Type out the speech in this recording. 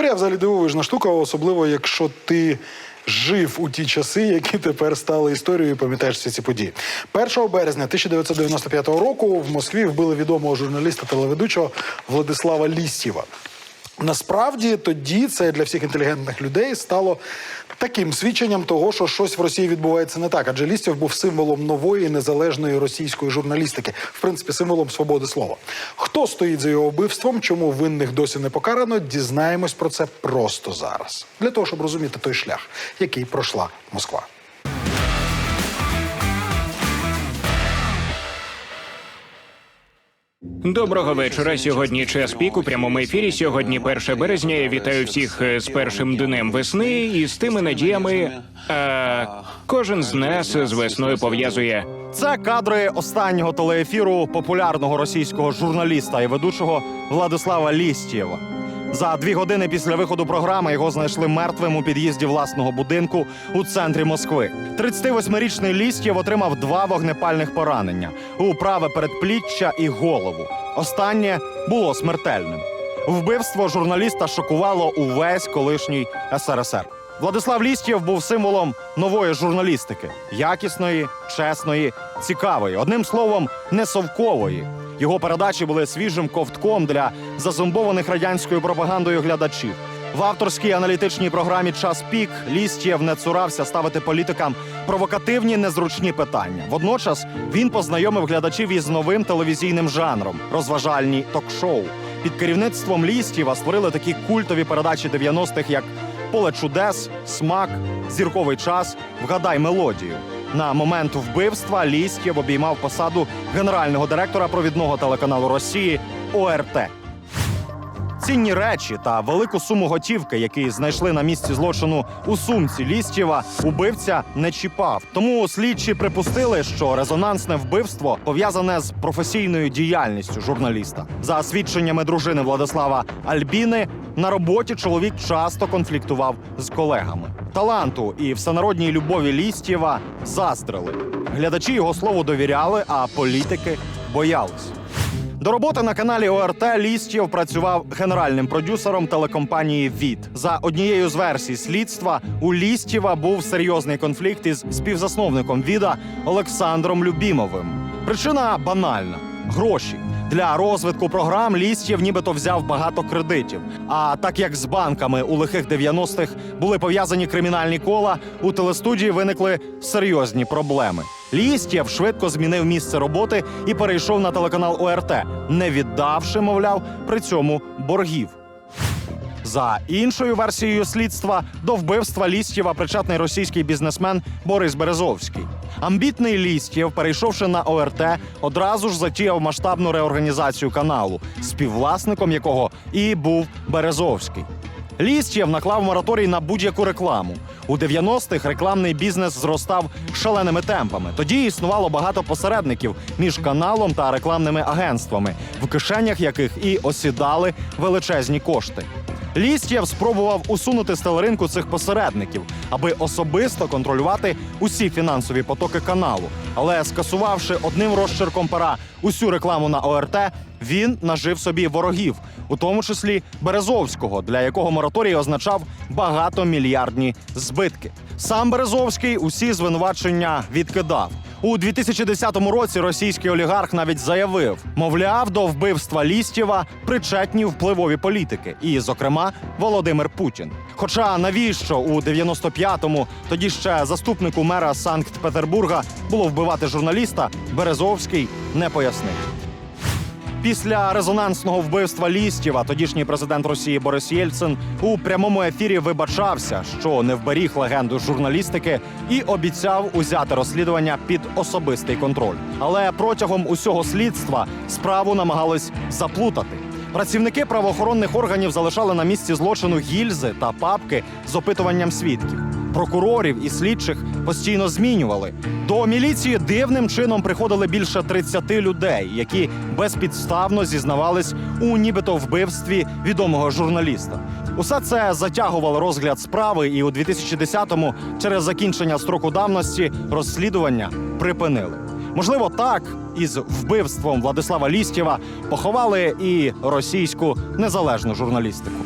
Історія взагалі дивовижна штука, особливо якщо ти. Жив у ті часи, які тепер стали історією, і пам'ятаєш всі ці події. 1 березня 1995 року в Москві вбили відомого журналіста телеведучого Владислава Лістєва. Насправді тоді це для всіх інтелігентних людей стало таким свідченням того, що щось в Росії відбувається не так. Адже Лістєв був символом нової незалежної російської журналістики, в принципі, символом свободи слова. Хто стоїть за його вбивством, чому винних досі не покарано, дізнаємось про це просто зараз, для того, щоб розуміти той шлях, який пройшла Москва. Доброго вечора. Сьогодні час пік у прямому ефірі. Сьогодні 1 березня. Я вітаю всіх е, з першим днем весни і з тими надіями. А, кожен з нас з весною пов'язує. Це кадри останнього телеефіру популярного російського журналіста і ведучого Владислава Лістєва. За дві години після виходу програми його знайшли мертвим у під'їзді власного будинку у центрі Москви. 38-річний Лістєв отримав два вогнепальних поранення у праве передпліччя і голову. Останнє було смертельним. Вбивство журналіста шокувало увесь колишній СРСР. Владислав Лістєв був символом нової журналістики якісної, чесної, цікавої, одним словом, не совкової. Його передачі були свіжим ковтком для зазомбованих радянською пропагандою глядачів. В авторській аналітичній програмі Час пік Лістєв не цурався ставити політикам провокативні незручні питання. Водночас він познайомив глядачів із новим телевізійним жанром розважальні ток-шоу. Під керівництвом Лістєва створили такі культові передачі 90-х, як Поле чудес, смак, зірковий час, вгадай мелодію. На момент вбивства Лістєв обіймав посаду генерального директора провідного телеканалу Росії ОРТ. Цінні речі та велику суму готівки, які знайшли на місці злочину у сумці Лістєва, убивця не чіпав. Тому слідчі припустили, що резонансне вбивство пов'язане з професійною діяльністю журналіста. За свідченнями дружини Владислава Альбіни, на роботі чоловік часто конфліктував з колегами. Таланту і всенародній любові Лістєва заздрили. Глядачі його слову довіряли, а політики боялись. До роботи на каналі ОРТ Лістєв працював генеральним продюсером телекомпанії ВІТ. За однією з версій слідства у Лістєва був серйозний конфлікт із співзасновником ВІДа Олександром Любімовим. Причина банальна гроші. Для розвитку програм Лістєв нібито взяв багато кредитів. А так як з банками у лихих 90-х були пов'язані кримінальні кола, у телестудії виникли серйозні проблеми. Лістєв швидко змінив місце роботи і перейшов на телеканал ОРТ, не віддавши, мовляв, при цьому боргів. За іншою версією слідства, до вбивства Лістєва причетний російський бізнесмен Борис Березовський. Амбітний Лістєв, перейшовши на ОРТ, одразу ж затіяв масштабну реорганізацію каналу, співвласником якого і був Березовський. Лістєв наклав мораторій на будь-яку рекламу. У 90-х рекламний бізнес зростав шаленими темпами. Тоді існувало багато посередників між каналом та рекламними агентствами, в кишенях яких і осідали величезні кошти. Лістєв спробував усунути з телеринку цих посередників, аби особисто контролювати усі фінансові потоки каналу. Але скасувавши одним розчерком пера усю рекламу на ОРТ, він нажив собі ворогів, у тому числі Березовського, для якого мораторій означав багатомільярдні збитки. Сам Березовський усі звинувачення відкидав. У 2010 році російський олігарх навіть заявив, мовляв, до вбивства Лістєва причетні впливові політики, і, зокрема, Володимир Путін. Хоча навіщо у 95-му, тоді ще заступнику мера Санкт-Петербурга було вбивати журналіста, Березовський не пояснив. Після резонансного вбивства Лістєва тодішній президент Росії Борис Єльцин у прямому ефірі вибачався, що не вберіг легенду журналістики і обіцяв узяти розслідування під особистий контроль. Але протягом усього слідства справу намагались заплутати. Працівники правоохоронних органів залишали на місці злочину гільзи та папки з опитуванням свідків. Прокурорів і слідчих постійно змінювали. До міліції дивним чином приходили більше 30 людей, які безпідставно зізнавались у нібито вбивстві відомого журналіста. Усе це затягувало розгляд справи, і у 2010-му, через закінчення строку давності, розслідування припинили. Можливо, так із вбивством Владислава Лістєва поховали і російську незалежну журналістику.